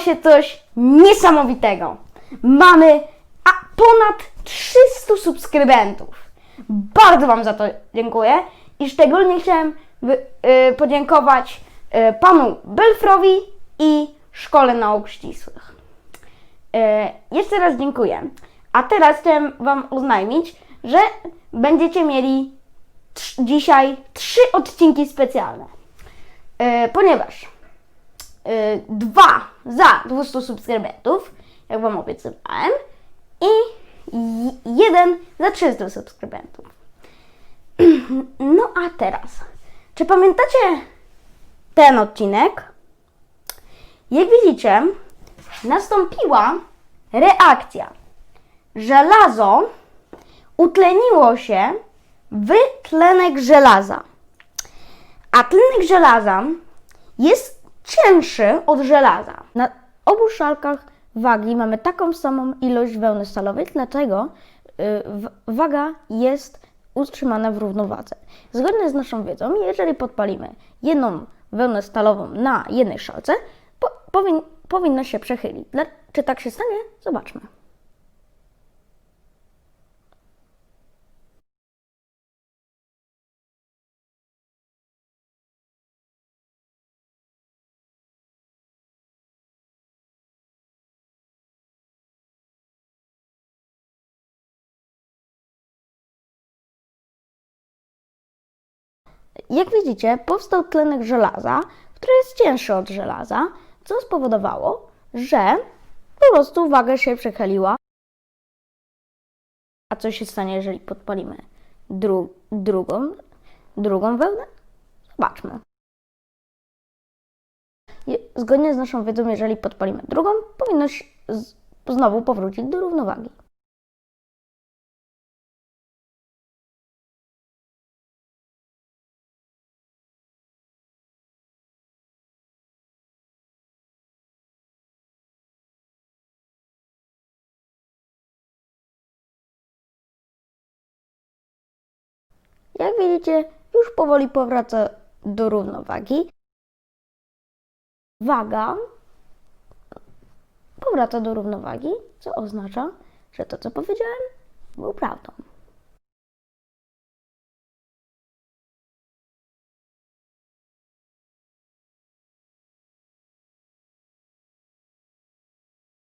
się coś niesamowitego. Mamy a, ponad 300 subskrybentów. Bardzo Wam za to dziękuję i szczególnie chciałem y, podziękować y, panu Belfrowi i Szkole Nauk Ścisłych. E, jeszcze raz dziękuję. A teraz chciałem Wam oznajmić, że będziecie mieli dzisiaj trzy odcinki specjalne. Ponieważ dwa za 200 subskrybentów, jak Wam obiecywałem, i jeden za 300 subskrybentów. No a teraz, czy pamiętacie ten odcinek? Jak widzicie, nastąpiła reakcja. Żelazo utleniło się w tlenek żelaza. A tlenek żelaza jest cięższy od żelaza. Na obu szalkach wagi mamy taką samą ilość wełny stalowej, dlatego y, waga jest utrzymana w równowadze. Zgodnie z naszą wiedzą, jeżeli podpalimy jedną wełnę stalową na jednej szalce, po, powin, powinno się przechylić. Dla, czy tak się stanie? Zobaczmy. Jak widzicie, powstał tlenek żelaza, który jest cięższy od żelaza, co spowodowało, że po prostu waga się przechyliła. A co się stanie, jeżeli podpalimy dru- drugą, drugą wełnę? Zobaczmy. Zgodnie z naszą wiedzą, jeżeli podpalimy drugą, powinno się znowu powrócić do równowagi. Widzicie, już powoli powraca do równowagi. Waga powraca do równowagi, co oznacza, że to, co powiedziałem, było prawdą.